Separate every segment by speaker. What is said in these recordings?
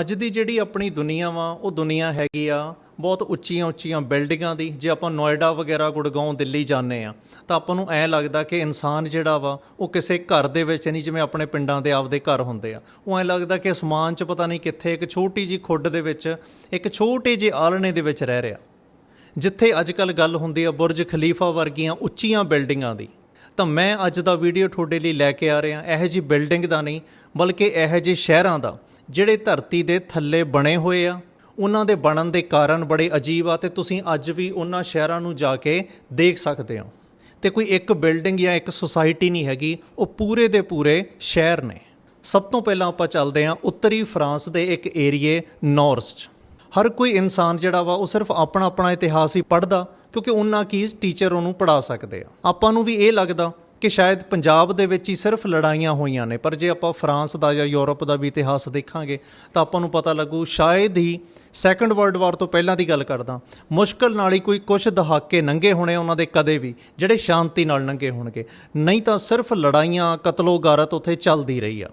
Speaker 1: ਅੱਜ ਦੀ ਜਿਹੜੀ ਆਪਣੀ ਦੁਨੀਆ ਵਾ, ਉਹ ਦੁਨੀਆ ਹੈਗੀ ਆ ਬਹੁਤ ਉੱਚੀਆਂ ਉੱਚੀਆਂ ਬਿਲਡਿੰਗਾਂ ਦੀ। ਜੇ ਆਪਾਂ ਨੋਇਡਾ ਵਗੈਰਾ ਗੁੜਗਾਉਂ ਦਿੱਲੀ ਜਾਂਦੇ ਆ, ਤਾਂ ਆਪਾਂ ਨੂੰ ਐ ਲੱਗਦਾ ਕਿ ਇਨਸਾਨ ਜਿਹੜਾ ਵਾ, ਉਹ ਕਿਸੇ ਘਰ ਦੇ ਵਿੱਚ ਨਹੀਂ, ਜਿਵੇਂ ਆਪਣੇ ਪਿੰਡਾਂ ਦੇ ਆਪਦੇ ਘਰ ਹੁੰਦੇ ਆ। ਉਹ ਐ ਲੱਗਦਾ ਕਿ ਅਸਮਾਨ 'ਚ ਪਤਾ ਨਹੀਂ ਕਿੱਥੇ ਇੱਕ ਛੋਟੀ ਜੀ ਖੁੱਡ ਦੇ ਵਿੱਚ, ਇੱਕ ਛੋਟੇ ਜਿਹੇ ਆਲਣੇ ਦੇ ਵਿੱਚ ਰਹਿ ਰਿਹਾ। ਜਿੱਥੇ ਅੱਜ ਕੱਲ ਗੱਲ ਹੁੰਦੀ ਆ ਬੁਰਜ ਖਲੀਫਾ ਵਰਗੀਆਂ ਉੱਚੀਆਂ ਬਿਲਡਿੰਗਾਂ ਦੀ। ਤਾਂ ਮੈਂ ਅੱਜ ਦਾ ਵੀਡੀਓ ਤੁਹਾਡੇ ਲਈ ਲੈ ਕੇ ਆ ਰਿਹਾ। ਇਹੋ ਜੀ ਬਿਲਡਿੰਗ ਦਾ ਨਹੀਂ, ਬਲਕਿ ਇਹੋ ਜਿਹੇ ਸ਼ਹਿਰਾਂ ਦਾ, ਜਿਹੜੇ ਧਰਤੀ ਦੇ ਥੱਲੇ ਬਣੇ ਹੋਏ ਆ। ਉਹਨਾਂ ਦੇ ਬਣਨ ਦੇ ਕਾਰਨ ਬੜੇ ਅਜੀਬ ਆ ਤੇ ਤੁਸੀਂ ਅੱਜ ਵੀ ਉਹਨਾਂ ਸ਼ਹਿਰਾਂ ਨੂੰ ਜਾ ਕੇ ਦੇਖ ਸਕਦੇ ਹੋ। ਤੇ ਕੋਈ ਇੱਕ ਬਿਲਡਿੰਗ ਜਾਂ ਇੱਕ ਸੁਸਾਇਟੀ ਨਹੀਂ ਹੈਗੀ, ਉਹ ਪੂਰੇ ਦੇ ਪੂਰੇ ਸ਼ਹਿਰ ਨੇ। ਸਭ ਤੋਂ ਪਹਿਲਾਂ ਆਪਾਂ ਚੱਲਦੇ ਹਾਂ ਉੱਤਰੀ ਫਰਾਂਸ ਦੇ ਇੱਕ ਏਰੀਏ, ਨੌਰਸ 'ਚ। ਹਰ ਕੋਈ ਇਨਸਾਨ ਜਿਹੜਾ ਵਾ, ਉਹ ਸਿਰਫ ਆਪਣਾ ਆਪਣਾ ਇਤਿਹਾਸ ਹੀ ਪੜ੍ਹਦਾ। ਕਿਉਂਕਿ ਉਹਨਾਂ ਕੀ ਟੀਚਰ ਉਹਨੂੰ ਪੜ੍ਹਾ ਸਕਦੇ ਆ। ਆਪਾਂ ਨੂੰ ਵੀ ਇਹ ਲੱਗਦਾ ਕਿ ਸ਼ਾਇਦ ਪੰਜਾਬ ਦੇ ਵਿੱਚ ਹੀ ਸਿਰਫ ਲੜਾਈਆਂ ਹੋਈਆਂ ਨੇ, ਪਰ ਜੇ ਆਪਾਂ ਫਰਾਂਸ ਦਾ ਜਾਂ ਯੂਰਪ ਦਾ ਵੀ ਇਤਿਹਾਸ ਦੇਖਾਂਗੇ, ਤਾਂ ਆਪਾਂ ਨੂੰ ਪਤਾ ਲੱਗੂ ਸ਼ਾਇਦ ਹੀ ਸੈਕੰਡ ਵਰਲਡ ਵਾਰ ਤੋਂ ਪਹਿਲਾਂ ਦੀ ਗੱਲ ਕਰਦਾ, ਮੁਸ਼ਕਲ ਨਾਲ ਹੀ ਕੋਈ ਕੁਝ ਦਹਾਕੇ ਨੰਗੇ ਹੋਣੇ ਉਹਨਾਂ ਦੇ ਕਦੇ ਵੀ, ਜਿਹੜੇ ਸ਼ਾਂਤੀ ਨਾਲ ਨੰਗੇ ਹੋਣਗੇ। ਨਹੀਂ ਤਾਂ ਸਿਰਫ ਲੜਾਈਆਂ, ਕਤਲੋਗਾਰਤ ਉੱਥੇ ਚੱਲਦੀ ਰਹੀ ਆ।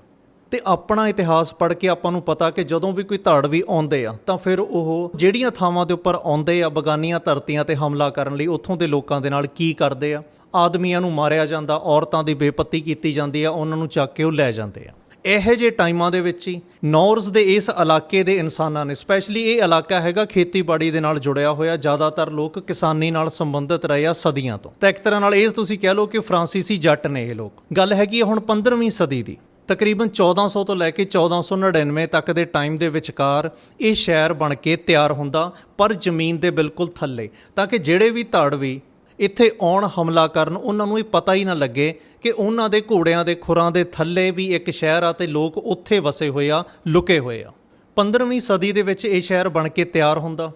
Speaker 1: ਤੇ ਆਪਣਾ ਇਤਿਹਾਸ ਪੜ੍ਹ ਕੇ ਆਪਾਂ ਨੂੰ ਪਤਾ ਕਿ ਜਦੋਂ ਵੀ ਕੋਈ ਧੜ ਵੀ ਆਉਂਦੇ ਆ, ਤਾਂ ਫਿਰ ਉਹ ਜਿਹੜੀਆਂ ਥਾਵਾਂ ਦੇ ਉੱਪਰ ਆਉਂਦੇ ਆ, ਬਗਾਨੀਆਂ, ਧਰਤੀਆਂ ਤੇ ਹਮਲਾ ਕਰਨ ਲਈ ਉੱਥੋਂ ਦੇ ਲੋਕਾਂ ਦੇ ਨਾਲ ਕੀ ਕਰਦੇ ਆ? ਆਦਮੀਆਂ ਨੂੰ ਮਾਰਿਆ ਜਾਂਦਾ, ਔਰਤਾਂ ਦੀ ਬੇਪੱਤੀ ਕੀਤੀ ਜਾਂਦੀ ਆ, ਉਹਨਾਂ ਨੂੰ ਚੱਕ ਕੇ ਉਹ ਲੈ ਜਾਂਦੇ ਆ। ਇਹੋ ਜਿਹੇ ਟਾਈਮਾਂ ਦੇ ਵਿੱਚ ਹੀ ਨੌਰਸ ਦੇ ਇਸ ਇਲਾਕੇ ਦੇ ਇਨਸਾਨਾਂ ਨੇ, ਸਪੈਸ਼ਲੀ ਇਹ ਇਲਾਕਾ ਹੈਗਾ ਖੇਤੀਬਾੜੀ ਦੇ ਨਾਲ ਜੁੜਿਆ ਹੋਇਆ, ਜ਼ਿਆਦਾਤਰ ਲੋਕ ਕਿਸਾਨੀ ਨਾਲ ਸੰਬੰਧਿਤ ਰਹੇ ਆ ਸਦੀਆਂ ਤੋਂ। ਤਾਂ ਇੱਕ ਤਰ੍ਹਾਂ ਨਾਲ ਇਹ ਤੁਸੀਂ ਕਹਿ ਲਓ ਕਿ ਫਰਾਂਸੀਸੀ ਜੱਟ ਨੇ ਇਹ ਲੋਕ। ਗੱਲ ਹੈਗੀ ਆ ਹੁਣ 15ਵੀਂ ਸਦੀ ਦੀ। ਤਕਰੀਬਨ 1400 ਤੋਂ ਲੈ ਕੇ 1499 ਤੱਕ ਦੇ ਟਾਈਮ ਦੇ ਵਿਚਕਾਰ ਇਹ ਸ਼ਹਿਰ ਬਣ ਕੇ ਤਿਆਰ ਹੁੰਦਾ, ਪਰ ਜ਼ਮੀਨ ਦੇ ਬਿਲਕੁਲ ਥੱਲੇ, ਤਾਂ ਕਿ ਜਿਹੜੇ ਵੀ ਧੜ ਵੀ ਇੱਥੇ ਆਉਣ ਹਮਲਾ ਕਰਨ, ਉਹਨਾਂ ਨੂੰ ਇਹ ਪਤਾ ਹੀ ਨਾ ਲੱਗੇ ਕਿ ਉਹਨਾਂ ਦੇ ਘੋੜਿਆਂ ਦੇ ਖੁਰਾਂ ਦੇ ਥੱਲੇ ਵੀ ਇੱਕ ਸ਼ਹਿਰ ਆ ਤੇ ਲੋਕ ਉੱਥੇ ਵਸੇ ਹੋਏ ਆ, ਲੁਕੇ ਹੋਏ ਆ। 15ਵੀਂ ਸਦੀ ਦੇ ਵਿੱਚ ਇਹ ਸ਼ਹਿਰ ਬਣ ਕੇ ਤਿਆਰ ਹੁੰਦਾ।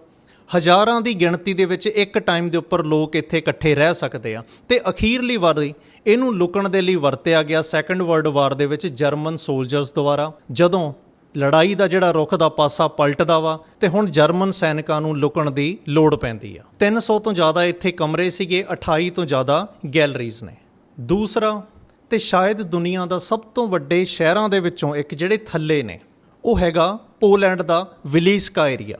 Speaker 1: ਹਜ਼ਾਰਾਂ ਦੀ ਗਿਣਤੀ ਦੇ ਵਿੱਚ ਇੱਕ ਟਾਈਮ ਦੇ ਉੱਪਰ ਲੋਕ ਇੱਥੇ ਇਕੱਠੇ ਰਹਿ ਸਕਦੇ ਆ। ਤੇ ਅਖੀਰਲੀ ਵਾਰੀ ਇਹਨੂੰ ਲੁਕਣ ਦੇ ਲਈ ਵਰਤਿਆ ਗਿਆ ਸੈਕੰਡ ਵਰਲਡ ਵਾਰ ਦੇ ਵਿੱਚ ਜਰਮਨ ਸੋਲਜਰਸ ਦੁਆਰਾ, ਜਦੋਂ ਲੜਾਈ ਦਾ ਜਿਹੜਾ ਰੁਖ ਦਾ ਪਾਸਾ ਪਲਟਦਾ ਵਾ ਤੇ ਹੁਣ ਜਰਮਨ ਸੈਨਿਕਾਂ ਨੂੰ ਲੁਕਣ ਦੀ ਲੋੜ ਪੈਂਦੀ ਆ। 300 ਤੋਂ ਜ਼ਿਆਦਾ ਇੱਥੇ ਕਮਰੇ ਸੀਗੇ 28 ਤੋਂ ਜ਼ਿਆਦਾ ਗੈਲਰੀਜ਼ ਨੇ। ਦੂਸਰਾ, ਤੇ ਸ਼ਾਇਦ ਦੁਨੀਆ ਦਾ ਸਭ ਤੋਂ ਵੱਡੇ ਸ਼ਹਿਰਾਂ ਦੇ ਵਿੱਚੋਂ ਇੱਕ ਜਿਹੜੇ ਥੱਲੇ ਨੇ, ਉਹ ਹੈਗਾ ਪੋਲੈਂਡ ਦਾ ਵਿਲੀਸਕਾ ਏਰੀਆ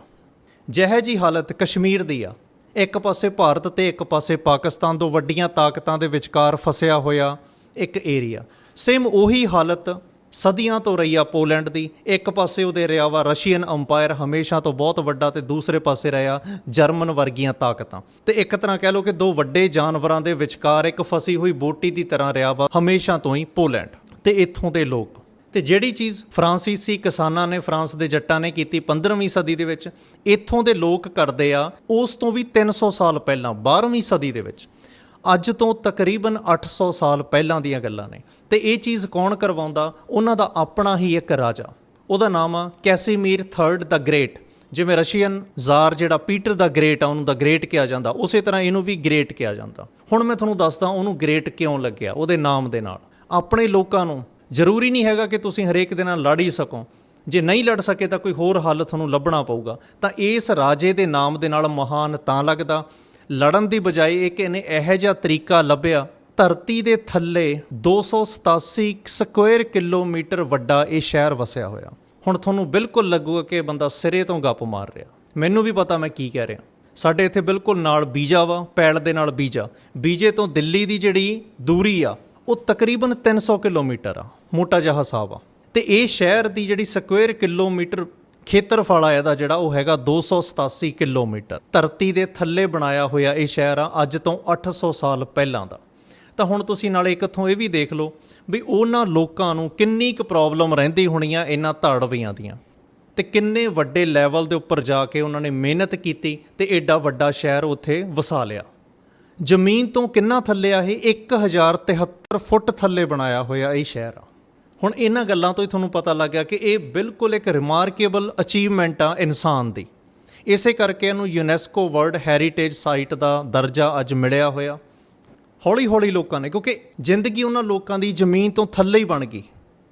Speaker 1: ਜਿਹੇ ਜੀ ਹਾਲਤ ਕਸ਼ਮੀਰ ਦੀ ਆ। ਇੱਕ ਪਾਸੇ ਭਾਰਤ ਤੇ ਇੱਕ ਪਾਸੇ ਪਾਕਿਸਤਾਨ ਦੋ ਵੱਡੀਆਂ ਤਾਕਤਾਂ ਦੇ ਵਿਚਕਾਰ ਫਸਿਆ ਹੋਇਆ ਇੱਕ ਏਰੀਆ। ਸੇਮ ਉਹੀ ਹਾਲਤ ਸਦੀਆਂ ਤੋਂ ਰਹੀ ਆ ਪੋਲੈਂਡ ਦੀ। ਇੱਕ ਪਾਸੇ ਉਹਦੇ ਰਿਹਾ ਵਾ ਰਸ਼ੀਅਨ ਅੰਪਾਇਰ, ਹਮੇਸ਼ਾ ਤੋਂ ਬਹੁਤ ਵੱਡਾ ਤੇ ਦੂਸਰੇ ਪਾਸੇ ਰਿਹਾ ਜਰਮਨ ਵਰਗੀਆਂ ਤਾਕਤਾਂ। ਤੇ ਇੱਕ ਤਰ੍ਹਾਂ ਕਹਿ ਲਓ ਕਿ ਦੋ ਵੱਡੇ ਜਾਨਵਰਾਂ ਦੇ ਵਿਚਕਾਰ ਇੱਕ ਫਸੀ ਹੋਈ ਬੋਟੀ ਦੀ ਤਰ੍ਹਾਂ ਰਿਹਾ ਵਾ ਹਮੇਸ਼ਾ ਤੋਂ ਹੀ ਪੋਲੈਂਡ। ਤੇ ਇੱਥੋਂ ਦੇ ਲੋਕ ਤੇ ਜਿਹੜੀ ਚੀਜ਼ ਫਰਾਂਸੀਸੀ ਕਿਸਾਨਾਂ ਨੇ, ਫਰਾਂਸ ਦੇ ਜੱਟਾਂ ਨੇ ਕੀਤੀ 15ਵੀਂ ਸਦੀ ਦੇ ਵਿੱਚ, ਇੱਥੋਂ ਦੇ ਲੋਕ ਕਰਦੇ ਆ, ਉਸ ਤੋਂ ਵੀ 300 ਸਾਲ ਪਹਿਲਾਂ 12ਵੀਂ ਸਦੀ ਦੇ ਵਿੱਚ। ਅੱਜ ਤੋਂ ਤਕਰੀਬਨ 800 ਸਾਲ ਪਹਿਲਾਂ ਦੀਆਂ ਗੱਲਾਂ ਨੇ। ਤੇ ਇਹ ਚੀਜ਼ ਕੌਣ ਕਰਵਾਉਂਦਾ? ਉਹਨਾਂ ਦਾ ਆਪਣਾ ਹੀ ਇੱਕ ਰਾਜਾ। ਉਹਦਾ ਨਾਮ ਆ ਕੈਸੀਮੀਰ 3rd ਦਾ ਗ੍ਰੇਟ। ਜਿਵੇਂ ਰਸ਼ੀਅਨ ਜ਼ਾਰ ਜਿਹੜਾ ਪੀਟਰ ਦਾ ਗ੍ਰੇਟ ਆ, ਉਹਨੂੰ ਦਾ ਗ੍ਰੇਟ ਕਿਹਾ ਜਾਂਦਾ। ਉਸੇ ਤਰ੍ਹਾਂ ਇਹਨੂੰ ਵੀ ਗ੍ਰੇਟ ਕਿਹਾ ਜਾਂਦਾ। ਹੁਣ ਮੈਂ ਤੁਹਾਨੂੰ ਦੱਸਦਾ ਉਹਨੂੰ ਗ੍ਰੇਟ ਕਿਉਂ ਲੱਗਿਆ, ਉਹਦੇ ਨਾਮ ਦੇ ਨਾਲ। ਆਪਣੇ ਲੋਕਾਂ ਨੂੰ ਜ਼ਰੂਰੀ ਨਹੀਂ ਹੈਗਾ ਕਿ ਤੁਸੀਂ ਹਰੇਕ ਦੇ ਨਾਲ ਲੜ ਹੀ ਸਕੋ। ਜੇ ਨਹੀਂ ਲੜ ਸਕੇ ਤਾਂ ਕੋਈ ਹੋਰ ਹੱਲ ਤੁਹਾਨੂੰ ਲੱਭਣਾ ਪਊਗਾ। ਤਾਂ ਇਸ ਰਾਜੇ ਦੇ ਨਾਮ ਦੇ ਨਾਲ ਮਹਾਨ ਤਾਂ ਲੱਗਦਾ। ਲੜਨ ਦੀ ਬਜਾਏ ਇੱਕ ਇਹਨੇ ਇਹੋ ਜਿਹਾ ਤਰੀਕਾ ਲੱਭਿਆ। ਧਰਤੀ ਦੇ ਥੱਲੇ 287 ਸਕੁਅਰ ਕਿਲੋਮੀਟਰ ਵੱਡਾ ਇਹ ਸ਼ਹਿਰ ਵਸਿਆ ਹੋਇਆ। ਹੁਣ ਤੁਹਾਨੂੰ ਬਿਲਕੁਲ ਲੱਗੂਗਾ ਕਿ ਇਹ ਬੰਦਾ ਸਿਰੇ ਤੋਂ ਗੱਪ ਮਾਰ ਰਿਹਾ। ਮੈਨੂੰ ਵੀ ਪਤਾ ਮੈਂ ਕੀ ਕਹਿ ਰਿਹਾ। ਸਾਡੇ ਇੱਥੇ ਬਿਲਕੁਲ ਨਾਲ ਬੀਜਾ ਵਾ, ਪੈਲ ਦੇ ਨਾਲ ਬੀਜਾ। ਬੀਜੇ ਤੋਂ ਦਿੱਲੀ ਦੀ ਜਿਹੜੀ ਦੂਰੀ ਆ, ਉਹ ਤਕਰੀਬਨ 300 ਕਿਲੋਮੀਟਰ ਆ। ਮੋਟਾ ਜਿਹਾ ਹਿਸਾਬ ਆ। ਤੇ ਇਹ ਸ਼ਹਿਰ ਦੀ ਜਿਹੜੀ ਸਕੁਅਰ ਕਿਲੋਮੀਟਰ ਖੇਤਰਫਲ ਆ ਇਹਦਾ ਜਿਹੜਾ ਉਹ ਹੈਗਾ 287 ਕਿਲੋਮੀਟਰ। ਧਰਤੀ ਦੇ ਥੱਲੇ ਬਣਾਇਆ ਹੋਇਆ ਇਹ ਸ਼ਹਿਰ ਆ ਅੱਜ ਤੋਂ 800 ਸਾਲ ਪਹਿਲਾਂ ਦਾ। ਤਾਂ ਹੁਣ ਤੁਸੀਂ ਨਾਲੇ ਇੱਕਥੋਂ ਇਹ ਵੀ ਦੇਖ ਲਓ ਵੀ ਉਹਨਾਂ ਲੋਕਾਂ ਨੂੰ ਕਿੰਨੀ ਕੁ ਪ੍ਰੋਬਲਮ ਰਹਿੰਦੀ ਹੋਣੀ ਆ ਇਹਨਾਂ ਧੜਵੀਆਂ ਦੀਆਂ। ਤੇ ਕਿੰਨੇ ਵੱਡੇ ਲੈਵਲ ਦੇ ਉੱਪਰ ਜਾ ਕੇ ਉਹਨਾਂ ਨੇ ਮਿਹਨਤ ਕੀਤੀ ਤੇ ਐਡਾ ਵੱਡਾ ਸ਼ਹਿਰ ਉੱਥੇ ਵਸਾ ਲਿਆ। ਜ਼ਮੀਨ ਤੋਂ ਕਿੰਨਾ ਥੱਲੇ ਆ ਇਹ? 1073 ਫੁੱਟ ਥੱਲੇ ਬਣਾਇਆ ਹੋਇਆ ਇਹ ਸ਼ਹਿਰ ਆ। ਹੁਣ ਇਹਨਾਂ ਗੱਲਾਂ ਤੋਂ ਹੀ ਤੁਹਾਨੂੰ ਪਤਾ ਲੱਗ ਗਿਆ ਕਿ ਇਹ ਬਿਲਕੁਲ ਇੱਕ ਰਿਮਾਰਕੇਬਲ ਅਚੀਵਮੈਂਟ ਆ ਇਨਸਾਨ ਦੀ। ਇਸੇ ਕਰਕੇ ਇਹਨੂੰ ਯੂਨੈਸਕੋ ਵਰਲਡ ਹੈਰੀਟੇਜ ਸਾਈਟ ਦਾ ਦਰਜਾ ਅੱਜ ਮਿਲਿਆ ਹੋਇਆ। ਹੌਲੀ ਹੌਲੀ ਲੋਕਾਂ ਨੇ, ਕਿਉਂਕਿ ਜ਼ਿੰਦਗੀ ਉਹਨਾਂ ਲੋਕਾਂ ਦੀ ਜ਼ਮੀਨ ਤੋਂ ਥੱਲੇ ਹੀ ਬਣ ਗਈ।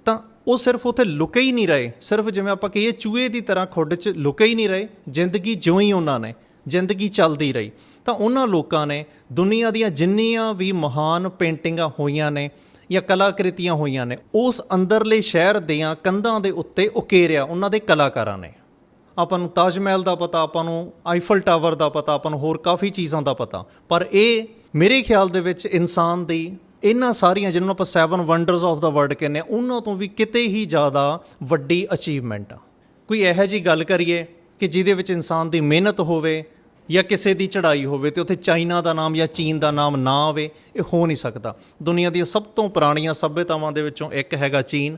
Speaker 1: ਤਾਂ ਉਹ ਸਿਰਫ ਉੱਥੇ ਲੁਕੇ ਹੀ ਨਹੀਂ ਰਹੇ। ਸਿਰਫ ਜਿਵੇਂ ਆਪਾਂ ਕਹੀਏ ਚੂਹੇ ਦੀ ਤਰ੍ਹਾਂ ਖੁੱਡ 'ਚ ਲੁਕੇ ਹੀ ਨਹੀਂ ਰਹੇ। ਜ਼ਿੰਦਗੀ ਜਿਉਂ ਹੀ ਉਹਨਾਂ ਨੇ, ਜ਼ਿੰਦਗੀ ਚੱਲਦੀ ਰਹੀ। ਤਾਂ ਉਹਨਾਂ ਲੋਕਾਂ ਨੇ ਦੁਨੀਆ ਦੀਆਂ ਜਿੰਨੀਆਂ ਵੀ ਮਹਾਨ ਪੇਂਟਿੰਗਾਂ ਹੋਈਆਂ ਨੇ ਜਾਂ ਕਲਾਕ੍ਰਿਤੀਆਂ ਹੋਈਆਂ ਨੇ, ਉਸ ਅੰਦਰਲੇ ਸ਼ਹਿਰ ਦੀਆਂ ਕੰਧਾਂ ਦੇ ਉੱਤੇ ਉਕੇਰਿਆ ਉਹਨਾਂ ਦੇ ਕਲਾਕਾਰਾਂ ਨੇ। ਆਪਾਂ ਨੂੰ ਤਾਜ ਮਹਿਲ ਦਾ ਪਤਾ, ਆਪਾਂ ਨੂੰ ਆਈਫਲ ਟਾਵਰ ਦਾ ਪਤਾ, ਆਪਾਂ ਨੂੰ ਹੋਰ ਕਾਫੀ ਚੀਜ਼ਾਂ ਦਾ ਪਤਾ। ਪਰ ਇਹ ਮੇਰੇ ਖਿਆਲ ਦੇ ਵਿੱਚ ਇਨਸਾਨ ਦੀ ਇਹਨਾਂ ਸਾਰੀਆਂ ਜਿਹਨਾਂ ਨੂੰ ਆਪਾਂ seven wonders of the world ਕਹਿੰਦੇ ਆ ਉਹਨਾਂ ਤੋਂ ਵੀ ਕਿਤੇ ਹੀ ਜ਼ਿਆਦਾ ਵੱਡੀ ਅਚੀਵਮੈਂਟ ਆ। ਕੋਈ ਇਹੋ ਜੀ ਗੱਲ ਕਰੀਏ ਕਿ ਜਿਹਦੇ ਵਿੱਚ ਇਨਸਾਨ ਦੀ ਮਿਹਨਤ ਹੋਵੇ ਜਾਂ ਕਿਸੇ ਦੀ ਚੜ੍ਹਾਈ ਹੋਵੇ ਤੇ ਉੱਥੇ ਚਾਈਨਾ ਦਾ ਨਾਮ ਜਾਂ ਚੀਨ ਦਾ ਨਾਮ ਨਾ ਆਵੇ, ਇਹ ਹੋ ਨਹੀਂ ਸਕਦਾ। ਦੁਨੀਆ ਦੀਆਂ ਸਭ ਤੋਂ ਪੁਰਾਣੀਆਂ ਸੱਭਿਅਤਾਵਾਂ ਦੇ ਵਿੱਚੋਂ ਇੱਕ ਹੈਗਾ ਚੀਨ।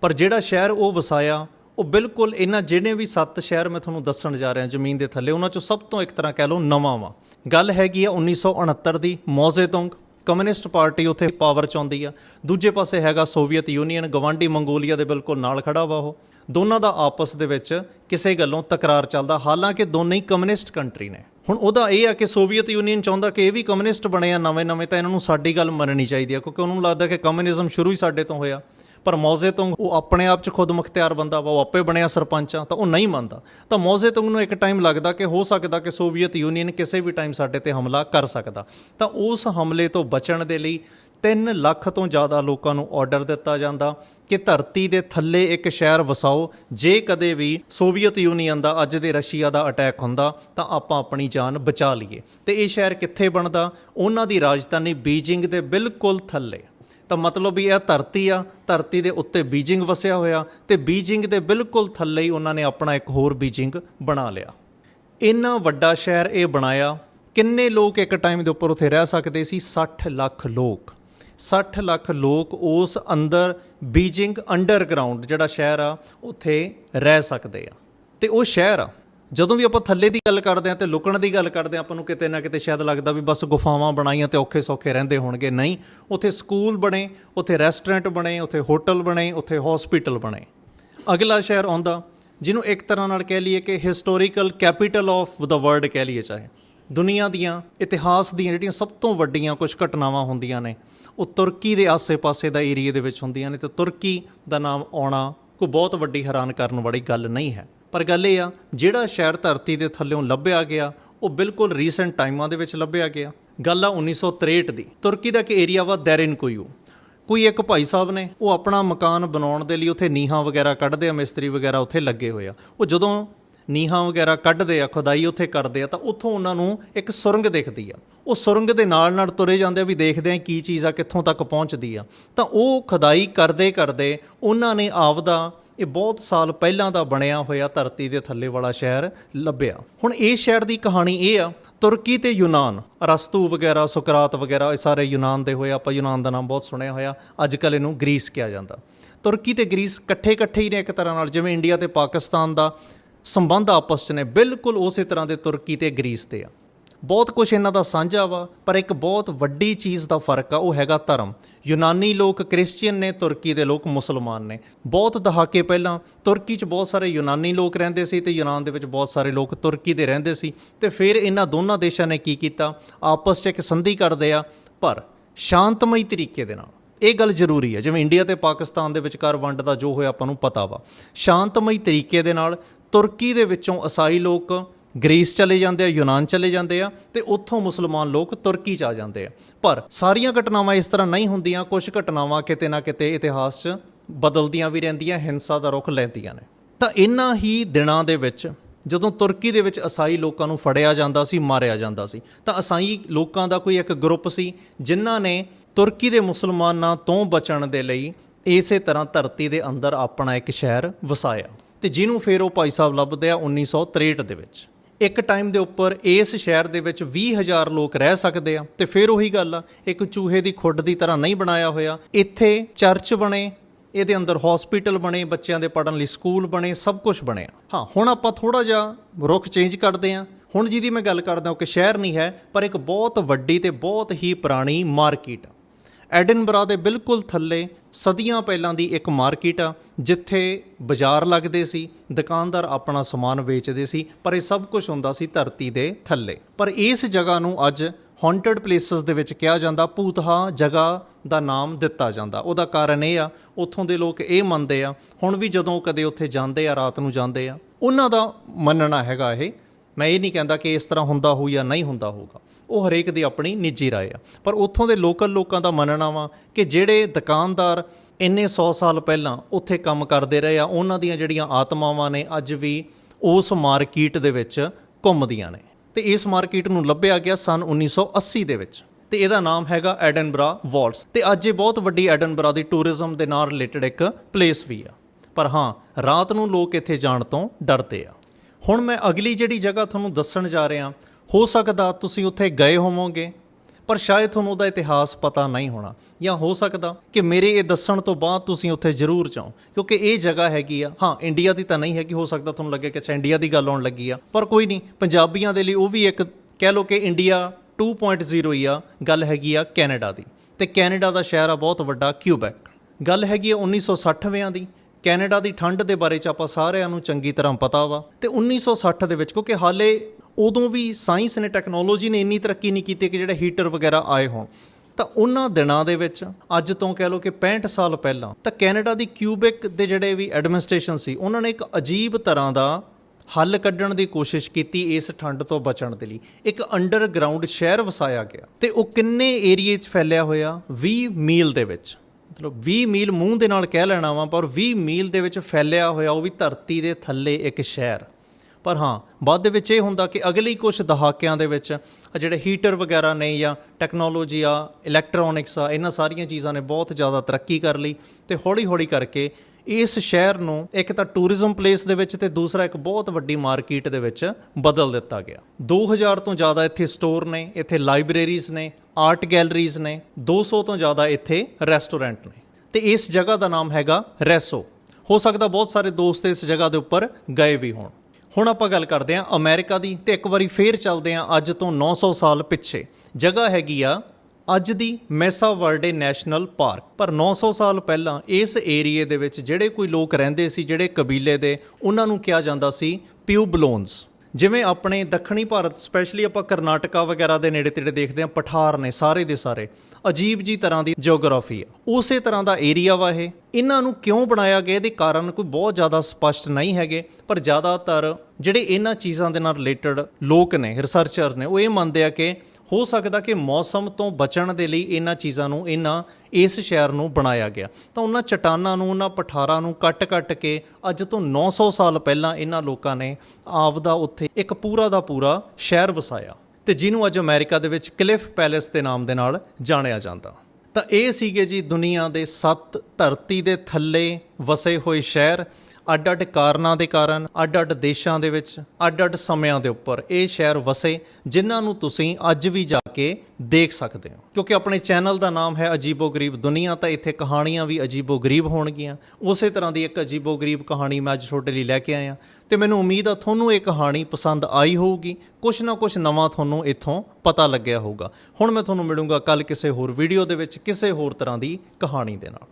Speaker 1: ਪਰ ਜਿਹੜਾ ਸ਼ਹਿਰ ਉਹ ਵਸਾਇਆ, ਉਹ ਬਿਲਕੁਲ ਇਹਨਾਂ ਜਿਹੜੇ ਵੀ ਸੱਤ ਸ਼ਹਿਰ ਮੈਂ ਤੁਹਾਨੂੰ ਦੱਸਣ ਜਾ ਰਿਹਾ, ਜ਼ਮੀਨ ਦੇ ਥੱਲੇ, ਉਹਨਾਂ ਚੋਂ ਸਭ ਤੋਂ ਇੱਕ ਤਰ੍ਹਾਂ ਕਹਿ ਲਓ ਨਵਾਂ ਵਾ। ਗੱਲ ਹੈਗੀ ਆ 1969 ਦੀ ਮੌਜ਼ੇਤੁੰਗ ਕਮਿਊਨਿਸਟ ਪਾਰਟੀ ਉੱਥੇ ਪਾਵਰ ਚ ਆਉਂਦੀ ਆ। ਦੂਜੇ ਪਾਸੇ ਹੈਗਾ ਸੋਵੀਅਤ ਯੂਨੀਅਨ ਗਵਾਂਡੀ ਮੰਗੋਲੀਆ ਦੇ ਬਿਲਕੁਲ ਨਾਲ ਖੜਾ ਵਾ ਉਹ। ਦੋਨਾਂ ਦਾ ਆਪਸ ਦੇ ਵਿੱਚ ਕਿਸੇ ਗੱਲੋਂ ਤਕਰਾਰ ਚੱਲਦਾ। ਹਾਲਾਂਕਿ ਦੋਨੇ ਹੀ ਕਮਿਊਨਿਸਟ ਕੰਟਰੀ ਨੇ। ਹੁਣ ਉਹਦਾ ਇਹ ਆ ਕਿ ਸੋਵੀਅਤ ਯੂਨੀਅਨ ਚਾਹੁੰਦਾ ਕਿ ਇਹ ਵੀ ਕਮਿਊਨਿਸਟ ਬਣੇ ਆ ਨਵੇਂ-ਨਵੇਂ ਤਾਂ ਇਹਨਾਂ ਨੂੰ ਸਾਡੀ ਗੱਲ ਮੰਨਣੀ ਚਾਹੀਦੀ ਆ, ਕਿਉਂਕਿ ਉਹਨਾਂ ਨੂੰ ਲੱਗਦਾ ਕਿ ਕਮਿਊਨਿਜ਼ਮ ਸ਼ੁਰੂ ਹੀ ਸਾਡੇ ਤੋਂ ਹੋਇਆ। ਪਰ ਮੌਜ਼ੇ ਤੁੰਗ ਉਹ ਆਪਣੇ ਆਪ 'ਚ ਖੁਦ ਮੁਖਤਿਆਰ ਬੰਦਾ ਵਾ, ਉਹ ਆਪੇ ਬਣਿਆ ਸਰਪੰਚ ਆ, ਤਾਂ ਉਹ ਨਹੀਂ ਮੰਨਦਾ। ਤਾਂ ਮੌਜ਼ੇ ਤੁੰਗ ਨੂੰ ਇੱਕ ਟਾਈਮ ਲੱਗਦਾ ਕਿ ਹੋ ਸਕਦਾ ਕਿ ਸੋਵੀਅਤ ਯੂਨੀਅਨ ਕਿਸੇ ਵੀ ਟਾਈਮ ਸਾਡੇ ਤੇ ਹਮਲਾ ਕਰ ਸਕਦਾ। ਤਾਂ ਉਸ ਹਮਲੇ ਤੋਂ ਬਚਣ ਦੇ ਲਈ 3 ਲੱਖ ਤੋਂ ਜ਼ਿਆਦਾ ਲੋਕਾਂ ਨੂੰ ਆਰਡਰ ਦਿੱਤਾ ਜਾਂਦਾ ਕਿ ਧਰਤੀ ਦੇ ਥੱਲੇ ਇੱਕ ਸ਼ਹਿਰ ਵਸਾਓ। ਜੇ ਕਦੇ ਵੀ ਸੋਵੀਅਤ ਯੂਨੀਅਨ ਦਾ ਅੱਜ ਦੇ ਰਸ਼ੀਆ ਦਾ ਅਟੈਕ ਹੁੰਦਾ, ਤਾਂ ਆਪਾਂ ਆਪਣੀ ਜਾਨ ਬਚਾ ਲਈਏ। ਤੇ ਇਹ ਸ਼ਹਿਰ ਕਿੱਥੇ ਬਣਦਾ? ਉਹਨਾਂ ਦੀ ਰਾਜਧਾਨੀ ਬੀਜਿੰਗ ਦੇ ਬਿਲਕੁਲ ਥੱਲੇ। ਤਾਂ ਮਤਲਬ ਵੀ ਇਹ ਧਰਤੀ ਆ, ਧਰਤੀ ਦੇ ਉੱਤੇ ਬੀਜਿੰਗ ਵਸਿਆ ਹੋਇਆ ਤੇ ਬੀਜਿੰਗ ਦੇ ਬਿਲਕੁਲ ਥੱਲੇ ਹੀ ਉਹਨਾਂ ਨੇ ਆਪਣਾ ਇੱਕ ਹੋਰ ਬੀਜਿੰਗ ਬਣਾ ਲਿਆ। ਇੰਨਾ ਵੱਡਾ ਸ਼ਹਿਰ ਇਹ ਬਣਾਇਆ, ਕਿੰਨੇ ਲੋਕ ਇੱਕ ਟਾਈਮ ਦੇ ਉੱਪਰ ਉੱਥੇ ਰਹਿ ਸਕਦੇ ਸੀ? 60 ਲੱਖ ਲੋਕ। 60 ਲੱਖ ਲੋਕ ਉਸ ਅੰਦਰ ਬੀਜਿੰਗ ਅੰਡਰਗਰਾਉਂਡ ਜਿਹੜਾ ਸ਼ਹਿਰ ਆ, ਉੱਥੇ ਰਹਿ ਸਕਦੇ ਆ। ਤੇ ਉਹ ਸ਼ਹਿਰ ਆ। ਜਦੋਂ ਵੀ ਆਪਾਂ ਥੱਲੇ ਦੀ ਗੱਲ ਕਰਦੇ ਆ ਤੇ ਲੁਕਣ ਦੀ ਗੱਲ ਕਰਦੇ ਆ, ਆਪਾਂ ਨੂੰ ਕਿਤੇ ਨਾ ਕਿਤੇ ਸ਼ਾਇਦ ਲੱਗਦਾ ਵੀ ਬਸ ਗੁਫਾਵਾਂ ਬਣਾਈਆਂ ਤੇ ਔਖੇ ਸੌਖੇ ਰਹਿੰਦੇ ਹੋਣਗੇ। ਨਹੀਂ, ਉੱਥੇ ਸਕੂਲ ਬਣੇ, ਉੱਥੇ ਰੈਸਟੋਰੈਂਟ ਬਣੇ, ਉੱਥੇ ਹੋਟਲ ਬਣੇ, ਉੱਥੇ ਹਸਪੀਟਲ ਬਣੇ। ਅਗਲਾ ਸ਼ਹਿਰ ਆਉਂਦਾ, ਜਿਹਨੂੰ ਇੱਕ ਤਰ੍ਹਾਂ ਨਾਲ ਕਹਿ ਲਈਏ ਕਿ historical capital of the world ਕਹਿ ਲਈਏ ਚਾਹੇ। ਦੁਨੀਆ ਦੀਆਂ, ਇਤਿਹਾਸ ਦੀਆਂ ਜਿਹੜੀਆਂ ਸਭ ਤੋਂ ਵੱਡੀਆਂ ਕੁਝ ਘਟਨਾਵਾਂ ਹੁੰਦੀਆਂ ਨੇ, ਉਹ ਤੁਰਕੀ ਦੇ ਆਸੇ-ਪਾਸੇ ਦਾ ਏਰੀਆ ਦੇ ਵਿੱਚ ਹੁੰਦੀਆਂ ਨੇ ਤੇ ਤੁਰਕੀ ਦਾ ਨਾਮ ਆਉਣਾ ਕੋਈ ਬਹੁਤ ਵੱਡੀ ਹੈਰਾਨ ਕਰਨ ਵਾਲੀ ਗੱਲ ਨਹੀਂ ਹੈ। ਪਰ ਗੱਲ ਇਹ ਆ, ਜਿਹੜਾ ਸ਼ਹਿਰ ਧਰਤੀ ਦੇ ਥੱਲੇੋਂ ਲੱਭਿਆ ਗਿਆ, ਉਹ ਬਿਲਕੁਲ ਰੀਸੈਂਟ ਟਾਈਮਾਂ ਦੇ ਵਿੱਚ ਲੱਭਿਆ ਗਿਆ। ਗੱਲ ਆ 1963 ਦੀ। ਤੁਰਕੀ ਦਾ ਇੱਕ ਏਰੀਆ ਵਾ ਦੈਰਿਨ ਦੈਰਿਨਕੋਯੂ। ਕੋਈ ਇੱਕ ਭਾਈ ਸਾਹਿਬ ਨੇ, ਉਹ ਆਪਣਾ ਮਕਾਨ ਬਣਾਉਣ ਦੇ ਲਈ ਉੱਥੇ ਨੀਹਾਂ ਵਗੈਰਾ ਕੱਢਦੇ ਆ, ਮਿਸਤਰੀ ਵਗੈਰਾ ਉੱਥੇ ਲੱਗੇ ਹੋਏ ਆ। ਉਹ ਜਦੋਂ ਨੀਹਾਂ ਵਗੈਰਾ ਕੱਢਦੇ ਆ, ਖੁਦਾਈ ਉੱਥੇ ਕਰਦੇ ਆ, ਤਾਂ ਉੱਥੋਂ ਉਹਨਾਂ ਨੂੰ ਇੱਕ ਸੁਰੰਗ ਦਿਖਦੀ ਆ। ਉਹ ਸੁਰੰਗ ਦੇ ਨਾਲ ਨਾਲ ਤੁਰੇ ਜਾਂਦੇ ਆ, ਵੀ ਦੇਖਦੇ ਆ ਕੀ ਚੀਜ਼ ਆ, ਕਿੱਥੋਂ ਤੱਕ ਪਹੁੰਚਦੀ ਆ। ਤਾਂ ਉਹ ਖੁਦਾਈ ਕਰਦੇ ਕਰਦੇ ਉਹਨਾਂ ਨੇ ਆਪਦਾ ਇਹ ਬਹੁਤ ਸਾਲ ਪਹਿਲਾਂ ਦਾ ਬਣਿਆ ਹੋਇਆ ਧਰਤੀ ਦੇ ਥੱਲੇ ਵਾਲਾ ਸ਼ਹਿਰ ਲੱਭਿਆ। ਹੁਣ ਇਸ ਸ਼ਹਿਰ ਦੀ ਕਹਾਣੀ ਇਹ ਆ, ਤੁਰਕੀ ਤੇ ਯੂਨਾਨ, ਅਰਸਤੂ ਵਗੈਰਾ, ਸੁਕਰਾਤ ਵਗੈਰਾ, ਇਹ ਸਾਰੇ ਯੂਨਾਨ ਦੇ ਹੋਏ, ਆਪਾਂ ਯੂਨਾਨ ਦਾ ਨਾਮ ਬਹੁਤ ਸੁਣਿਆ ਹੋਇਆ ਅੱਜ ਕੱਲ ਇਹਨੂੰ ਗ੍ਰੀਸ ਕਿਹਾ ਜਾਂਦਾ। ਤੁਰਕੀ ਤੇ ਗ੍ਰੀਸ ਇਕੱਠੇ ਇਕੱਠੇ ਹੀ ਨੇ ਇੱਕ ਤਰ੍ਹਾਂ ਨਾਲ, ਜਿਵੇਂ ਇੰਡੀਆ ਤੇ ਪਾਕਿਸਤਾਨ ਦਾ ਸੰਬੰਧ ਆਪਸ 'ਚ ਨੇ, ਬਿਲਕੁਲ ਉਸੇ ਤਰ੍ਹਾਂ ਦੇ ਤੁਰਕੀ ਤੇ ਗ੍ਰੀਸ ਤੇ ਆ। ਬਹੁਤ ਕੁਝ ਇਹਨਾਂ ਦਾ ਸਾਂਝਾ ਵਾ, ਪਰ ਇੱਕ ਬਹੁਤ ਵੱਡੀ ਚੀਜ਼ ਦਾ ਫ਼ਰਕ ਆ, ਉਹ ਹੈਗਾ ਧਰਮ। ਯੂਨਾਨੀ ਲੋਕ ਕ੍ਰਿਸਚੀਅਨ ਨੇ, ਤੁਰਕੀ ਦੇ ਲੋਕ ਮੁਸਲਮਾਨ ਨੇ। ਬਹੁਤ ਦਹਾਕੇ ਪਹਿਲਾਂ ਤੁਰਕੀ 'ਚ ਬਹੁਤ ਸਾਰੇ ਯੂਨਾਨੀ ਲੋਕ ਰਹਿੰਦੇ ਸੀ ਤੇ ਯੂਨਾਨ ਦੇ ਵਿੱਚ ਬਹੁਤ ਸਾਰੇ ਲੋਕ ਤੁਰਕੀ ਦੇ ਰਹਿੰਦੇ ਸੀ। ਤੇ ਫਿਰ ਇਹਨਾਂ ਦੋਨਾਂ ਦੇਸ਼ਾਂ ਨੇ ਕੀ ਕੀਤਾ? ਆਪਸ 'ਚ ਇੱਕ ਸੰਧੀ ਕਰਦੇ ਆ, ਪਰ ਸ਼ਾਂਤਮਈ ਤਰੀਕੇ ਦੇ ਨਾਲ। ਇਹ ਗੱਲ ਜ਼ਰੂਰੀ ਹੈ ਜਿਵੇਂ ਇੰਡੀਆ ਤੇ ਪਾਕਿਸਤਾਨ ਦੇ ਵਿਚਕਾਰ ਵੰਡ ਦਾ ਜੋ ਹੋਇਆ ਆਪਾਂ ਨੂੰ ਪਤਾ ਵਾ। ਸ਼ਾਂਤਮਈ ਤਰੀਕੇ ਦੇ ਨਾਲ ਤੁਰਕੀ ਦੇ ਵਿੱਚੋਂ ਈਸਾਈ ਲੋਕ, ਗ੍ਰੀਸ ਚਲੇ ਜਾਂਦੇ ਆ, ਯੂਨਾਨ ਚਲੇ ਜਾਂਦੇ ਆ ਤੇ ਉੱਥੋਂ ਮੁਸਲਮਾਨ ਲੋਕ ਤੁਰਕੀ ਚ ਆ ਜਾਂਦੇ ਆ। ਪਰ ਸਾਰੀਆਂ ਘਟਨਾਵਾਂ ਇਸ ਤਰ੍ਹਾਂ ਨਹੀਂ ਹੁੰਦੀਆਂ ਕੁਝ ਘਟਨਾਵਾਂ ਕਿਤੇ ਨਾ ਕਿਤੇ ਇਤਿਹਾਸ 'ਚ ਬਦਲਦੀਆਂ ਵੀ ਰਹਿੰਦੀਆਂ, ਹਿੰਸਾ ਦਾ ਰੁਖ ਲੈਂਦੀਆਂ ਨੇ। ਤਾਂ ਇਨ੍ਹਾਂ ਹੀ ਦਿਨਾਂ ਦੇ ਵਿੱਚ ਜਦੋਂ ਤੁਰਕੀ ਦੇ ਵਿੱਚ ਈਸਾਈ ਲੋਕਾਂ ਨੂੰ ਫੜਿਆ ਜਾਂਦਾ ਸੀ, ਮਾਰਿਆ ਜਾਂਦਾ ਸੀ, ਤਾਂ ਈਸਾਈ ਲੋਕਾਂ ਦਾ ਕੋਈ ਇੱਕ ਗਰੁੱਪ ਸੀ ਜਿਨ੍ਹਾਂ ਨੇ ਤੁਰਕੀ ਦੇ ਮੁਸਲਮਾਨਾਂ ਤੋਂ ਬਚਣ ਦੇ ਲਈ ਇਸੇ ਤਰ੍ਹਾਂ ਧਰਤੀ ਦੇ ਅੰਦਰ ਆਪਣਾ ਇੱਕ ਸ਼ਹਿਰ ਵਸਾਇਆ। ਤੇ ਜਿਹਨੂੰ ਫਿਰ ਉਹ ਭਾਈ ਸਾਹਿਬ ਲੱਭਦੇ ਆ 1963 ਦੇ ਵਿੱਚ। ਇੱਕ ਟਾਈਮ ਦੇ ਉੱਪਰ ਇਸ ਸ਼ਹਿਰ ਦੇ ਵਿੱਚ 20000 ਲੋਕ ਰਹਿ ਸਕਦੇ ਆ ਤੇ ਫਿਰ ਉਹੀ ਗੱਲ ਆ, ਇੱਕ ਚੂਹੇ ਦੀ ਖੁੱਡ ਦੀ ਤਰ੍ਹਾਂ ਨਹੀਂ ਬਣਾਇਆ ਹੋਇਆ। ਇੱਥੇ ਚਰਚ ਬਣੇ, ਇਹਦੇ ਅੰਦਰ ਹਸਪੀਟਲ ਬਣੇ, ਬੱਚਿਆਂ ਦੇ ਪੜਨ ਲਈ ਸਕੂਲ ਬਣੇ, ਸਭ ਕੁਝ ਬਣਿਆ। ਹਾਂ, ਹੁਣ ਆਪਾਂ ਥੋੜਾ ਜਿਹਾ ਰੁਖ ਚੇਂਜ ਕਰਦੇ ਆ। ਹੁਣ ਜਿਹਦੀ ਮੈਂ ਗੱਲ ਕਰਦਾ ਹਾਂ ਕਿ ਸ਼ਹਿਰ ਨਹੀਂ ਹੈ, ਪਰ ਇੱਕ ਬਹੁਤ ਵੱਡੀ ਤੇ ਬਹੁਤ ਹੀ ਪੁਰਾਣੀ ਮਾਰਕੀਟ ਆ। ਐਡਨਬਰਾ ਦੇ ਬਿਲਕੁਲ ਥੱਲੇ ਸਦੀਆਂ ਪਹਿਲਾਂ ਦੀ ਇੱਕ ਮਾਰਕੀਟ ਆ, ਜਿੱਥੇ ਬਾਜ਼ਾਰ ਲੱਗਦੇ ਸੀ, ਦੁਕਾਨਦਾਰ ਆਪਣਾ ਸਮਾਨ ਵੇਚਦੇ ਸੀ, ਪਰ ਇਹ ਸਭ ਕੁਝ ਹੁੰਦਾ ਸੀ ਧਰਤੀ ਦੇ ਥੱਲੇ। ਪਰ ਇਸ ਜਗ੍ਹਾ ਨੂੰ ਅੱਜ ਹੌਂਟਡ ਪਲੇਸਸ ਦੇ ਵਿੱਚ ਕਿਹਾ ਜਾਂਦਾ, ਭੂਤਹਾ ਜਗ੍ਹਾ ਦਾ ਨਾਮ ਦਿੱਤਾ ਜਾਂਦਾ। ਉਹਦਾ ਕਾਰਨ ਇਹ ਆ, ਉੱਥੋਂ ਦੇ ਲੋਕ ਇਹ ਮੰਨਦੇ ਆ, ਹੁਣ ਵੀ ਜਦੋਂ ਕਦੇ ਉੱਥੇ ਜਾਂਦੇ ਆ, ਰਾਤ ਨੂੰ ਜਾਂਦੇ ਆ, ਉਹਨਾਂ ਦਾ ਮੰਨਣਾ ਹੈਗਾ ਇਹ ਮੈਂ ਇਹ ਨਹੀਂ ਕਹਿੰਦਾ ਕਿ ਇਸ ਤਰ੍ਹਾਂ ਹੁੰਦਾ ਹੋਊ ਜਾਂ ਨਹੀਂ ਹੁੰਦਾ ਹੋਊਗਾ। ਉਹ ਹਰੇਕ ਦੀ ਆਪਣੀ ਨਿੱਜੀ ਰਾਏ ਆ। ਪਰ ਉੱਥੋਂ ਦੇ ਲੋਕਲ ਲੋਕਾਂ ਦਾ ਮੰਨਣਾ ਵਾ ਕਿ ਜਿਹੜੇ ਦੁਕਾਨਦਾਰ ਇੰਨੇ 100 ਸਾਲ ਪਹਿਲਾਂ ਉੱਥੇ ਕੰਮ ਕਰਦੇ ਰਹੇ ਆ, ਉਹਨਾਂ ਦੀਆਂ ਜਿਹੜੀਆਂ ਆਤਮਾਵਾਂ ਨੇ ਅੱਜ ਵੀ ਉਸ ਮਾਰਕੀਟ ਦੇ ਵਿੱਚ ਘੁੰਮਦੀਆਂ ਨੇ। ਤੇ ਇਸ ਮਾਰਕੀਟ ਨੂੰ ਲੱਭਿਆ ਗਿਆ ਸਨ 1980 ਦੇ ਵਿੱਚ। ਤੇ ਇਹਦਾ ਨਾਮ ਹੈਗਾ ਐਡਨਬਰਾ ਵਾਲਸ। ਤੇ ਅੱਜ ਇਹ ਬਹੁਤ ਵੱਡੀ ਐਡਨਬਰਾ ਦੀ ਟੂਰਿਜ਼ਮ ਦੇ ਨਾਲ ਰਿਲੇਟਡ ਇੱਕ ਪਲੇਸ ਵੀ ਆ। ਪਰ ਹਾਂ, ਰਾਤ ਨੂੰ ਲੋਕ ਇੱਥੇ ਜਾਣ ਤੋਂ ਡਰਦੇ ਆ। ਹੁਣ ਮੈਂ ਅਗਲੀ ਜਿਹੜੀ ਜਗ੍ਹਾ ਤੁਹਾਨੂੰ ਦੱਸਣ ਜਾ ਰਿਹਾ, ਹੋ ਸਕਦਾ ਤੁਸੀਂ ਉੱਥੇ ਗਏ ਹੋਵੋਗੇ, ਪਰ ਸ਼ਾਇਦ ਤੁਹਾਨੂੰ ਉਹਦਾ ਇਤਿਹਾਸ ਪਤਾ ਨਹੀਂ ਹੋਣਾ। ਜਾਂ ਹੋ ਸਕਦਾ ਕਿ ਮੇਰੇ ਇਹ ਦੱਸਣ ਤੋਂ ਬਾਅਦ ਤੁਸੀਂ ਉੱਥੇ ਜ਼ਰੂਰ ਜਾਓ, ਕਿਉਂਕਿ ਇਹ ਜਗ੍ਹਾ ਹੈਗੀ ਆ। ਹਾਂ ਇੰਡੀਆ ਦੀ ਤਾਂ ਨਹੀਂ ਹੈਗੀ, ਹੋ ਸਕਦਾ ਤੁਹਾਨੂੰ ਲੱਗੇ ਕਿ ਅੱਛਾ ਇੰਡੀਆ ਦੀ ਗੱਲ ਆਉਣ ਲੱਗੀ ਆ। ਪਰ ਕੋਈ ਨਹੀਂ, ਪੰਜਾਬੀਆਂ ਦੇ ਲਈ ਉਹ ਵੀ ਇੱਕ ਕਹਿ ਲਓ ਕਿ ਇੰਡੀਆ 2.0 ਹੀ ਆ, ਗੱਲ ਹੈਗੀ ਆ ਕੈਨੇਡਾ ਦੀ। ਤੇ ਕੈਨੇਡਾ ਦਾ ਸ਼ਹਿਰ ਆ ਬਹੁਤ ਵੱਡਾ ਕਿਊਬੈਕ ਗੱਲ ਹੈਗੀ ਆ 1960ਵਿਆਂ ਦੀ। ਕੈਨੇਡਾ ਦੀ ਠੰਡ ਦੇ ਬਾਰੇ ਚ ਆਪਾਂ ਸਾਰਿਆਂ ਨੂੰ ਚੰਗੀ ਤਰ੍ਹਾਂ ਪਤਾ ਵਾ। ਤੇ 1960 ਦੇ ਵਿੱਚ, ਕਿਉਂਕਿ ਹਾਲੇ ਉਦੋਂ ਵੀ ਸਾਇੰਸ ਨੇ, ਟੈਕਨੋਲੋਜੀ ਨੇ ਇੰਨੀ ਤਰੱਕੀ ਨਹੀਂ ਕੀਤੀ ਕਿ ਜਿਹੜੇ ਹੀਟਰ ਵਗੈਰਾ ਆਏ ਹੋਣ। ਤਾਂ ਉਹਨਾਂ ਦਿਨਾਂ ਦੇ ਵਿੱਚ, ਅੱਜ ਤੋਂ ਕਹਿ ਲਓ ਕਿ 65 ਸਾਲ ਪਹਿਲਾਂ, ਤਾਂ ਕੈਨੇਡਾ ਦੀ ਕਿਊਬਿਕ ਦੇ ਜਿਹੜੇ ਵੀ ਐਡਮਿਨਿਸਟ੍ਰੇਸ਼ਨ ਸੀ, ਉਹਨਾਂ ਨੇ ਇੱਕ ਅਜੀਬ ਤਰ੍ਹਾਂ ਦਾ ਹੱਲ ਕੱਢਣ ਦੀ ਕੋਸ਼ਿਸ਼ ਕੀਤੀ ਇਸ ਠੰਡ ਤੋਂ ਬਚਣ ਦੇ ਲਈ। ਇੱਕ ਅੰਡਰਗਰਾਉਂਡ ਸ਼ਹਿਰ ਵਸਾਇਆ ਗਿਆ, ਤੇ ਉਹ ਕਿੰਨੇ ਏਰੀਏ 'ਚ ਫੈਲਿਆ ਹੋਇਆ? 20 ਮੀਲ ਦੇ ਵਿੱਚ। ਮਤਲਬ 20 ਮੀਲ ਮੂੰਹ ਦੇ ਨਾਲ ਕਹਿ ਲੈਣਾ ਵਾ, ਪਰ 20 ਮੀਲ ਦੇ ਵਿੱਚ ਫੈਲਿਆ ਹੋਇਆ ਉਹ ਵੀ ਧਰਤੀ ਦੇ ਥੱਲੇ ਇੱਕ ਸ਼ਹਿਰ। ਪਰ ਹਾਂ, ਬਾਅਦ ਦੇ ਵਿੱਚ ਇਹ ਹੁੰਦਾ ਕਿ ਅਗਲੀ ਕੁਝ ਦਹਾਕਿਆਂ ਦੇ ਵਿੱਚ ਜਿਹੜੇ ਹੀਟਰ ਵਗੈਰਾ ਨੇ ਜਾਂ ਟੈਕਨੋਲੋਜੀ ਆ ਇਲੈਕਟ੍ਰੋਨਿਕਸ ਆ, ਇਹਨਾਂ ਸਾਰੀਆਂ ਚੀਜ਼ਾਂ ਨੇ ਬਹੁਤ ਜ਼ਿਆਦਾ ਤਰੱਕੀ ਕਰ ਲਈ ਤੇ ਹੌਲੀ-ਹੌਲੀ ਕਰਕੇ ਇਸ ਸ਼ਹਿਰ ਨੂੰ ਇੱਕ ਤਾਂ ਟੂਰਿਜ਼ਮ ਪਲੇਸ ਦੇ ਵਿੱਚ ਤੇ ਦੂਸਰਾ ਇੱਕ ਬਹੁਤ ਵੱਡੀ ਮਾਰਕੀਟ ਦੇ ਵਿੱਚ ਬਦਲ ਦਿੱਤਾ ਗਿਆ। 2000 ਤੋਂ ਜ਼ਿਆਦਾ ਇੱਥੇ ਸਟੋਰ ਨੇ, ਇੱਥੇ ਲਾਇਬ੍ਰੇਰੀਜ਼ ਨੇ ਆਰਟ ਗੈਲਰੀਜ਼ ਨੇ 200 ਤੋਂ ਜ਼ਿਆਦਾ ਇੱਥੇ ਰੈਸਟੋਰੈਂਟ ਨੇ। ਤੇ ਇਸ ਜਗ੍ਹਾ ਦਾ ਨਾਮ ਹੈਗਾ ਰੈਸੋ ਹੋ ਸਕਦਾ ਬਹੁਤ ਸਾਰੇ ਦੋਸਤ ਇਸ ਜਗ੍ਹਾ ਦੇ ਉੱਪਰ ਗਏ ਵੀ ਹੋਣ। ਹੁਣ ਆਪਾਂ ਗੱਲ ਕਰਦੇ ਹਾਂ ਅਮਰੀਕਾ ਦੀ ਤੇ ਇੱਕ ਵਾਰੀ ਫੇਰ ਚੱਲਦੇ ਹਾਂ ਅੱਜ ਤੋਂ 900 ਸਾਲ ਪਿੱਛੇ। ਜਗ੍ਹਾ ਹੈਗੀ ਆ ਅੱਜ ਦੀ ਮੈਸਾ ਵਰਡੇ ਨੈਸ਼ਨਲ ਪਾਰਕ। ਪਰ 900 ਸਾਲ ਪਹਿਲਾਂ ਇਸ ਏਰੀਏ ਦੇ ਵਿੱਚ ਜਿਹੜੇ ਕੋਈ ਲੋਕ ਰਹਿੰਦੇ ਸੀ, ਜਿਹੜੇ ਕਬੀਲੇ ਦੇ, ਉਹਨਾਂ ਨੂੰ ਕਿਹਾ ਜਾਂਦਾ ਸੀ ਪਿਊਬਲੋਨਸ। ਜਿਵੇਂ ਆਪਣੇ ਦੱਖਣੀ ਭਾਰਤ ਸਪੈਸ਼ਲੀ ਆਪਾਂ ਕਰਨਾਟਕਾ ਵਗੈਰਾ ਦੇ ਨੇੜੇ ਤੇੜੇ ਦੇਖਦੇ ਹਾਂ, ਪਠਾਰ ਨੇ ਸਾਰੇ ਦੇ ਸਾਰੇ, ਅਜੀਬ ਜੀ ਤਰ੍ਹਾਂ ਦੀ ਜਿਓਗ੍ਰਾਫੀ ਹੈ ਉਸੇ ਤਰ੍ਹਾਂ ਦਾ ਏਰੀਆ ਵਾ ਇਹ। ਇਹਨਾਂ ਨੂੰ ਕਿਉਂ ਬਣਾਇਆ ਗਿਆ? ਇਹਦੇ ਕਾਰਨ ਕੋਈ ਬਹੁਤ ਜ਼ਿਆਦਾ ਸਪਸ਼ਟ ਨਹੀਂ ਹੈਗੇ, ਪਰ ਜ਼ਿਆਦਾਤਰ ਜਿਹੜੇ ਇਹਨਾਂ ਚੀਜ਼ਾਂ ਦੇ ਨਾਲ ਰਿਲੇਟਡ ਲੋਕ ਨੇ ਰਿਸਰਚਰ ਨੇ, ਉਹ ਇਹ ਮੰਨਦੇ ਆ ਕਿ ਹੋ ਸਕਦਾ ਕਿ ਮੌਸਮ ਤੋਂ ਬਚਣ ਦੇ ਲਈ ਇਹਨਾਂ ਚੀਜ਼ਾਂ ਨੂੰ, ਇਹਨਾਂ ਇਸ ਸ਼ਹਿਰ ਨੂੰ ਬਣਾਇਆ ਗਿਆ। ਤਾਂ ਉਹਨਾਂ ਚਟਾਨਾਂ ਨੂੰ, ਉਹਨਾਂ ਪਠਾਰਾਂ ਨੂੰ ਕੱਟ-ਕੱਟ ਕੇ ਅੱਜ ਤੋਂ 900 ਸਾਲ ਪਹਿਲਾਂ ਇਹਨਾਂ ਲੋਕਾਂ ਨੇ ਆਪਦਾ ਉੱਥੇ ਇੱਕ ਪੂਰਾ ਦਾ ਪੂਰਾ ਸ਼ਹਿਰ ਵਸਾਇਆ ਤੇ ਜਿਹਨੂੰ ਅੱਜ ਅਮਰੀਕਾ ਦੇ ਵਿੱਚ ਕਲਿਫ ਪੈਲੇਸ ਦੇ ਨਾਮ ਦੇ ਨਾਲ ਜਾਣਿਆ ਜਾਂਦਾ। ਤਾਂ ਇਹ ਸੀਗੇ ਜੀ ਦੁਨੀਆ ਦੇ ਸੱਤ ਧਰਤੀ ਦੇ ਥੱਲੇ ਵਸੇ ਹੋਏ ਸ਼ਹਿਰ। ਅੱਡ-ਅੱਡ ਕਾਰਨਾਂ ਦੇ ਕਾਰਨ, ਅੱਡ-ਅੱਡ ਦੇਸ਼ਾਂ ਦੇ ਵਿੱਚ, ਅੱਡ-ਅੱਡ ਸਮਿਆਂ ਦੇ ਉੱਪਰ ਇਹ ਸ਼ਹਿਰ ਵਸੇ, ਜਿਨ੍ਹਾਂ ਨੂੰ ਤੁਸੀਂ ਅੱਜ ਵੀ ਜਾ ਕੇ ਦੇਖ ਸਕਦੇ ਹੋ। ਕਿਉਂਕਿ ਆਪਣੇ ਚੈਨਲ ਦਾ ਨਾਮ ਹੈ ਅਜੀਬੋ-ਗਰੀਬ ਦੁਨੀਆ, ਤਾਂ ਇੱਥੇ ਕਹਾਣੀਆਂ ਵੀ ਅਜੀਬੋ-ਗਰੀਬ ਹੋਣਗੀਆਂ। ਉਸੇ ਤਰ੍ਹਾਂ ਦੀ ਇੱਕ ਅਜੀਬੋ-ਗਰੀਬ ਕਹਾਣੀ ਮੈਂ ਅੱਜ ਤੁਹਾਡੇ ਲਈ ਲੈ ਕੇ ਆਇਆ। ਤੇ ਮੈਨੂੰ ਉਮੀਦ ਆ ਤੁਹਾਨੂੰ ਇਹ ਕਹਾਣੀ ਪਸੰਦ ਆਈ ਹੋਊਗੀ। ਕੁਝ ਨਾ ਕੁਝ ਨਵਾਂ ਤੁਹਾਨੂੰ ਇੱਥੋਂ ਪਤਾ ਲੱਗਿਆ ਹੋਊਗਾ। ਹੁਣ ਮੈਂ ਤੁਹਾਨੂੰ ਮਿਲੂੰਗਾ ਕੱਲ ਕਿਸੇ ਹੋਰ ਵੀਡੀਓ ਦੇ ਵਿੱਚ, ਕਿਸੇ ਹੋਰ ਤਰ੍ਹਾਂ ਦੀ ਕਹਾਣੀ ਦੇ ਨਾਲ।